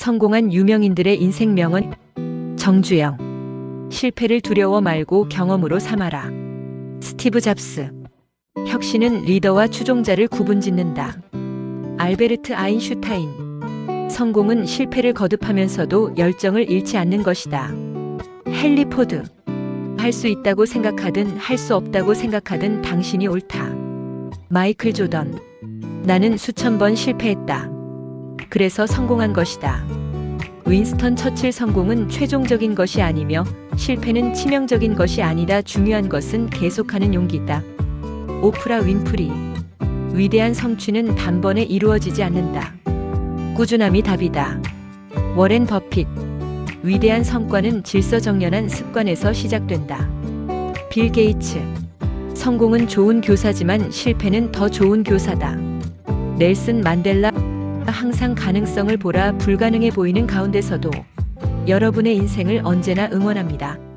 성공한 유명인들의 인생 명언 정주영 실패를 두려워 말고 경험으로 삼아라. 스티브 잡스 혁신은 리더와 추종자를 구분짓는다. 알베르트 아인슈타인 성공은 실패를 거듭하면서도 열정을 잃지 않는 것이다. 헨리 포드 할 수 있다고 생각하든 할 수 없다고 생각하든 당신이 옳다. 마이클 조던 나는 수천 번 실패했다. 그래서 성공한 것이다. 윈스턴 처칠 성공은 최종적인 것이 아니며 실패는 치명적인 것이 아니다. 중요한 것은 계속하는 용기다. 오프라 윈프리 위대한 성취는 단번에 이루어지지 않는다. 꾸준함이 답이다. 워렌 버핏 위대한 성과는 질서정연한 습관에서 시작된다. 빌 게이츠 성공은 좋은 교사지만 실패는 더 좋은 교사다. 넬슨 만델라 항상 가능성을 보라 불가능해 보이는 가운데서도 여러분의 인생을 언제나 응원합니다.